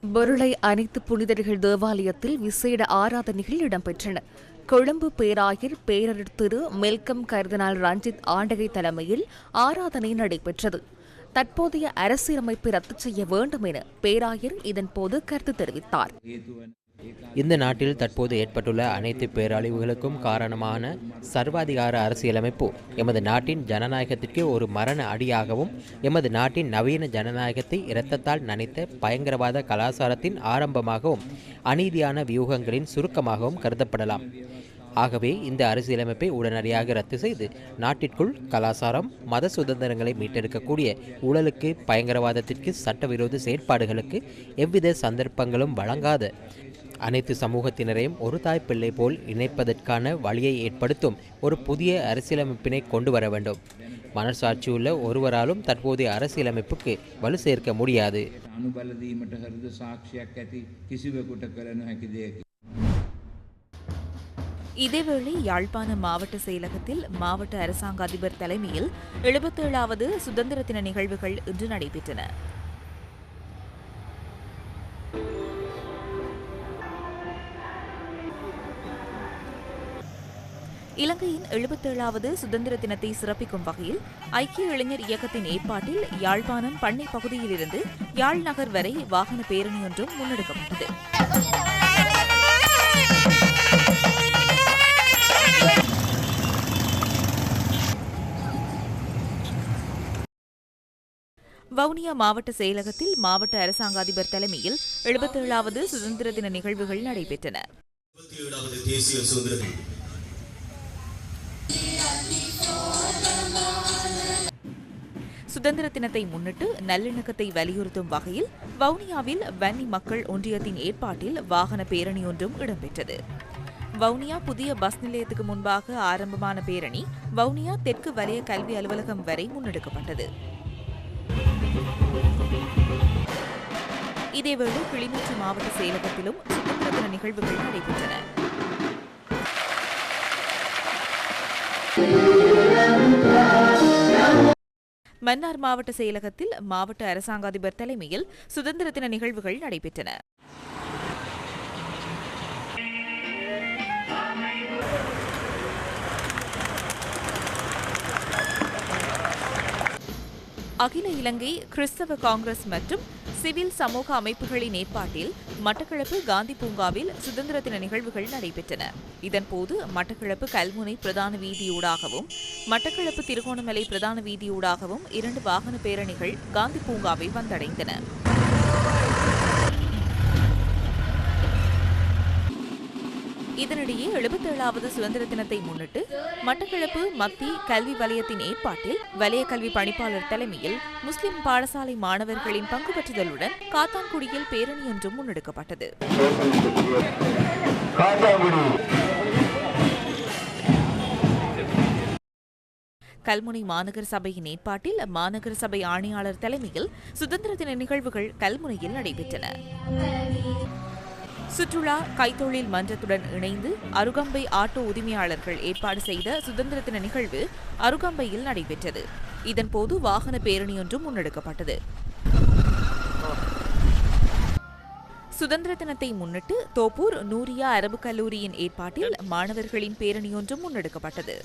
பொருளை அனைத்து புனிதர்கள் தேவாலயத்தில் விசேட ஆராதனைகள் இடம்பெற்றன. கொழும்பு பேராயர் பேரர் திரு மெல்கம் கருதனால் ரஞ்சித் ஆண்டகை தலைமையில் ஆராதனை நடைபெற்றது. தற்போதைய அரசியலமைப்பை ரத்து செய்ய வேண்டும் என பேராயர் இதன்போது கருத்து தெரிவித்தார். இந்த நாட்டில் தற்போது ஏற்பட்டுள்ள அனைத்து பேரழிவுகளுக்கும் காரணமான சர்வாதிகார அரசியலமைப்பு எமது நாட்டின் ஜனநாயகத்திற்கு ஒரு மரண அடியாகவும் எமது நாட்டின் நவீன ஜனநாயகத்தை இரத்தத்தால் நனைத்த பயங்கரவாத கலாச்சாரத்தின் ஆரம்பமாகவும் அநீதியான வியூகங்களின் சுருக்கமாகவும் கருதப்படலாம். ஆகவே இந்த அரசியலமைப்பை உடனடியாக ரத்து செய்து நாட்டிற்குள் கலாச்சாரம் மத சுதந்திரங்களை மீட்டெடுக்கக்கூடிய ஊழலுக்கு பயங்கரவாதத்திற்கு சட்டவிரோத செயற்பாடுகளுக்கு எவ்வித சந்தர்ப்பங்களும் வழங்காத அனைத்து சமூகத்தினரையும் ஒரு தாய் பிள்ளை போல் இணைப்பதற்கான வழியை ஏற்படுத்தும் ஒரு புதிய அரசியலமைப்பினை கொண்டு வர வேண்டும். மனசாட்சியுள்ள ஒருவராலும் தற்போதைய அரசியலமைப்புக்கு வலு சேர்க்க முடியாது. இதேவேளை யாழ்ப்பாண மாவட்ட செயலகத்தில் மாவட்ட அரசாங்க அதிபர் தலைமையில் எழுபத்தேழாவது சுதந்திர தின நிகழ்வுகள் இன்று நடைபெற்றன. இலங்கையின் எழுபத்தேழாவது சுதந்திர தினத்தை சிறப்பிக்கும் வகையில் ஐக்கிய இளைஞர் இயக்கத்தின் ஏற்பாட்டில் யாழ்ப்பாணம் பண்ணை பகுதியிலிருந்து யாழ் நகர் வரை வாகன பேரணி ஒன்றும் முன்னெடுக்கப்பட்டது. வவுனியா மாவட்ட செயலகத்தில் மாவட்ட அரசாங்க அதிபர் தலைமையில் எழுபத்தேழாவது சுதந்திர தின நிகழ்வுகள் நடைபெற்றன. சுதந்திர தினத்தை முன்னிட்டு நல்லிணக்கத்தை வலியுறுத்தும் வகையில் வவுனியாவில் வன்னி மக்கள் ஒன்றியத்தின் ஏற்பாட்டில் வாகன பேரணி ஒன்றும் இடம்பெற்றது. வவுனியா புதிய பஸ் நிலையத்துக்கு முன்பாக ஆரம்பமான பேரணி வவுனியா தெற்கு வலய கல்வி அலுவலகம் வரை முன்னெடுக்கப்பட்டது. இதேவேளை கிளிநொச்சி மாவட்ட செயலகத்திலும் சுதந்திர தின நிகழ்வுகள் நடைபெற்றன. மன்னார் மாவட்ட செயலகத்தில் மாவட்ட அரசாங்க அதிபர் தலைமையில் சுதந்திர தின நிகழ்வுகள் நடைபெற்றன. அகில இலங்கை கிறிஸ்தவ காங்கிரஸ் மற்றும் சிவில் சமூக அமைப்புகளின் ஏற்பாட்டில் மட்டக்களப்பு காந்தி பூங்காவில் சுதந்திர தின நிகழ்வுகள் நடைபெற்றன. இதன்போது மட்டக்களப்பு கல்முனை பிரதான வீதியூடாகவும் மட்டக்களப்பு திருகோணமலை பிரதான வீதியூடாகவும் இரண்டு வாகன பேரணிகள் காந்தி பூங்காவை வந்தடைந்தன. இதனிடையே எழுபத்தேழாவது சுதந்திர தினத்தை முன்னிட்டு மட்டக்களப்பு மத்திய கல்வி வலயத்தின் ஏற்பாட்டில் வலய கல்வி பணிப்பாளர் தலைமையில் முஸ்லிம் பாடசாலை மாணவர்களின் பங்கு பற்றுதலுடன் காத்தான்குடியில் பேரணி ஒன்றும் முன்னெடுக்கப்பட்டது. கல்முனை மாநகர சபையின் ஏற்பாட்டில் மாநகர சபை ஆணையாளர் தலைமையில் சுதந்திர தின நிகழ்வுகள் கல்முனையில் நடைபெற்றன. சுற்றுலா கைத்தொழில் மன்றத்துடன் இணைந்து அருகம்பை ஆட்டோ உரிமையாளர்கள் ஏற்பாடு செய்த சுதந்திர தின நிகழ்வு அருகம்பையில் நடைபெற்றது. இதன்போது வாகன பேரணி ஒன்றும் முன்னெடுக்கப்பட்டது. சுதந்திர தினத்தை முன்னிட்டு தோப்பூர் நூரியா அரபு கல்லூரியின் ஏற்பாட்டில் மாணவர்களின் பேரணி ஒன்றும் முன்னெடுக்கப்பட்டது.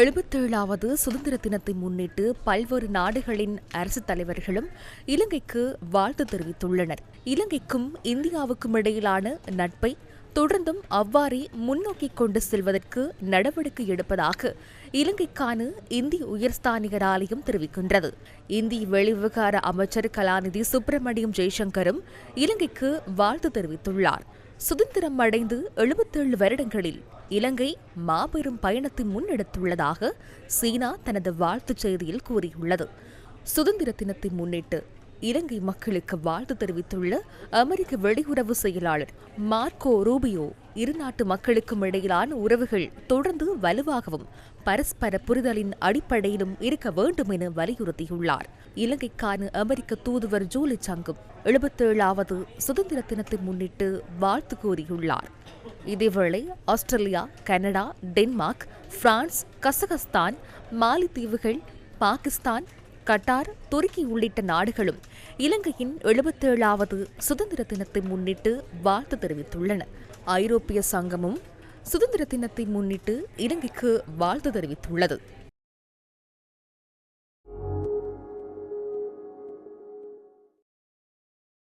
எழுபத்தேழாவது சுதந்திர தினத்தை முன்னிட்டு பல்வேறு நாடுகளின் அரசு தலைவர்களும் இலங்கைக்கு வாழ்த்து தெரிவித்துள்ளனர். இலங்கைக்கும் இந்தியாவுக்கும் இடையிலான நட்பை தொடர்ந்தும் அவ்வாறே முன்னோக்கி கொண்டு செல்வதற்கு நடவடிக்கை எடுப்பதாக இலங்கைக்கான இந்திய உயர்ஸ்தானிகர் ஆலயம் தெரிவிக்கின்றது. இந்திய வெளிவிவகார அமைச்சர் கலாநிதி சுப்பிரமணியம் ஜெய்சங்கரும் இலங்கைக்கு வாழ்த்து தெரிவித்துள்ளார். சுதந்திரம் அடைந்து எழுபத்தேழு வருடங்களில் இலங்கை மாபெரும் பயணத்தை முன்னெடுத்துள்ளதாக சீனா தனது வாழ்த்துச் செய்தியில் கூறியுள்ளது. சுதந்திர தினத்தை முன்னிட்டு இலங்கை மக்களுக்கு வாழ்த்து தெரிவித்துள்ள அமெரிக்க வெளியுறவு செயலாளர் மார்க்கோ ரூபியோ இரு நாட்டு மக்களுக்கும் இடையிலான உறவுகள் தொடர்ந்து வலுவாகவும் பரஸ்பர புரிதலின் அடிப்படையிலும் இருக்க வேண்டும் என வலியுறுத்தியுள்ளார். இலங்கைக்கான அமெரிக்க தூதுவர் ஜூலி சங்கும் எழுபத்தேழாவது சுதந்திர தினத்தை முன்னிட்டு வாழ்த்து கூறியுள்ளார். இதேவேளை Australia Canada Denmark France Kazakhstan மாலித்தீவுகள் Pakistan Qatar துருக்கி உள்ளிட்ட நாடுகளும் இலங்கையின் எழுபத்தேழாவது சுதந்திர தினத்தை முன்னிட்டு வாழ்த்து தெரிவித்துள்ளன. ஐரோப்பிய சங்கமும் சுதந்திர தினத்தை முன்னிட்டு இலங்கைக்கு வாழ்த்து தெரிவித்துள்ளது.